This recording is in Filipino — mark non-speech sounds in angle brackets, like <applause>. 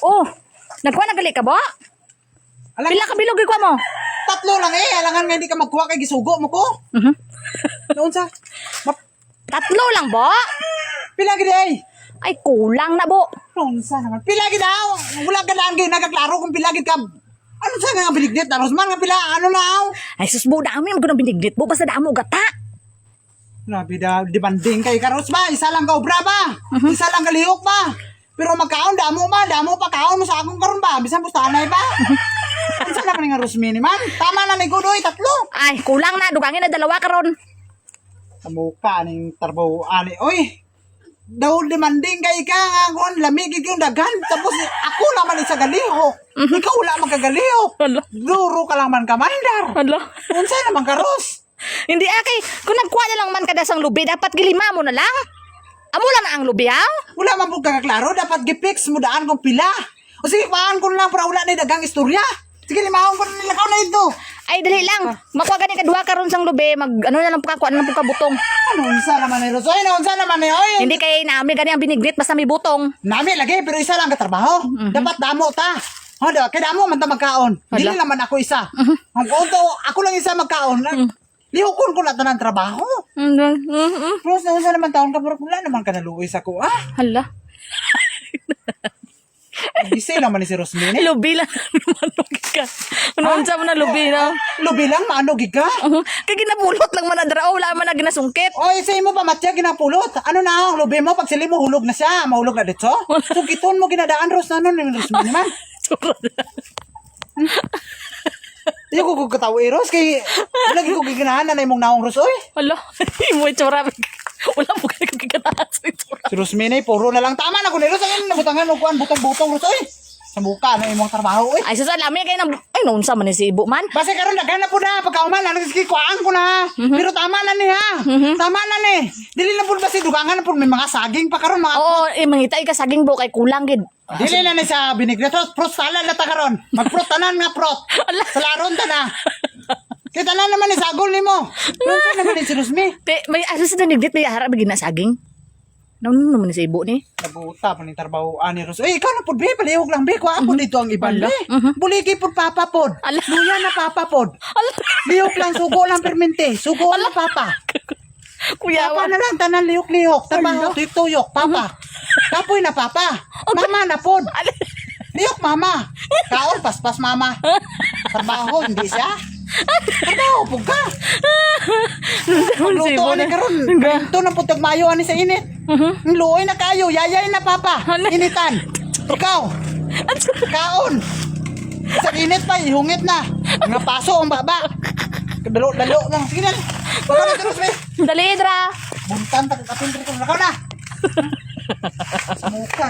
Oh, nagkuha na gali ka ba? Alam, Pila ka bilog ikuha mo? tatlo lang eh. Alangan nga hindi ka magkuha kay gisugo mo ko. Mhm. Noon sa, ma- Tatlo lang ba? pila gid ay. Ay, kulang na bo. Noon sa naman. Pila gid daw. Wala ka lang gid nagaklaro kung pila gid ka. Ano sa nga biligdit? Tapos man nga pila, ano na aw? Ay, sus bo, dami mo ganun biniglit mo. Basta damo gata. Grabe da, demanding kay Karos ba? Isa lang ka obra ba? Isa lang kalihok ba? Pero magkaon, damo ba? Damo pa kaon mo sa akong karon ba? Bisan po tanay ba? <laughs> Ano sa naman nga Rosmini man? Tama na ni Gudoy, tatlo. Ay, kulang na. Dugangin na dalawa karon. Kamuka ning tarbaho ani. Oy, daw demanding kay ka nga kon lamig yung daghan tapos ako naman isa galiho ikaw wala man kagaliho Hala. duro ka lang man kamandar Hala. unsa naman karos Hindi akay, kung nagkuha na lang man kadasang lubi, dapat gilima mo na lang. Amo lang na ang lubi, aw? wala man pud kakaklaro dapat gipix mo daan kung pila o sige paan ko lang para wala na dagang istorya sige limahon ko na nilakaw na ito Ay, dali lang. Makuha gani kadua karon sang lubi, mag ano na lang pagkakuha na lang pagkabutong. ano unsa naman ni Rosoy na unsa naman ni oy Hindi kay naami gani ang biniglit basta may butong. Nami lagi pero isa lang katrabaho. Dapat damo ta. Oh, diba? Kaya damo man ta magkaon. Dili naman ako isa. Ang konto, ako lang isa magkaon. Lihokon ko na tanan trabaho. Mm, mm, mm. Sa unsa naman taon ka pero wala naman ka naluoy sa ko. Ah, Hala. busy naman ni si Rosmini. Lubi lang. <laughs> Manong ka. Ano unsa mo na lubi na? Lubi lang maano giga. Uh, Kay ginapulot lang man na dra, wala man na ginasungkit. Oy, sa imo pa matya ginapulot. Ano na ang lubi mo pag sili mo hulog na siya, mahulog na dito. So giton mo ginadaan ros <laughs> na nun ni Rosmini man. Iyo ko ko katawo eros kay wala gyud ko giganahan na imong naong ros oy. Hala. <laughs> Imo itsura. Wala mo kay kagigatahan sa itsura. Si Rosmini, puro na lang tama na ko nilo sa inyo nabutangan og kuan butong-butong ros oy. Sa muka na imong trabaho oy. Ay, susan lami kay na ay noon sa man ni si Ibu man. Base karon daghan na po na pagkauman na nagkikuan ko na. Pero tama na ni ha. Tama na ni. Dili na pud basi dugangan na pud may mga saging pa karon mga Oo, eh, mangita ka saging bo kay kulang gid. Dili na ni sa binigreto prot sala na ta karon. Magprot tanan nga prot. Sa laron ta na. Kita na naman ni sagol nimo. Ano naman ni si Rosmi? Te, may asa sa nigdit may harap bigin na saging. Noon naman ni si Ibu ni. Nabuta pa ni trabaho ani Ros. Eh ikaw na pud be palihog lang be ko ako dito ang iban be. Buligi pud papa pod. Luya na papa pod. Lihok lang sugo lang permente. Sugo lang papa. Kuya Papa na lang tanan lihok-lihok. Trabaho tuyok-tuyok papa. Kapoy na papa. Mama na pod. Lihok mama. Kaon paspas mama. Trabaho hindi siya. Trabaho pug ka. Luto na. karon. Ito na putog mayo ani sa init. Ang luoy na kayo, yayay na papa. Ano? Initan. Ikaw. Kaon. Sa init pa, ihungit na. Nga paso ang baba. Dalo-dalo lang. Sige na. Dali dra. Buntan, takapin ko. Nakaw na. Sa muka.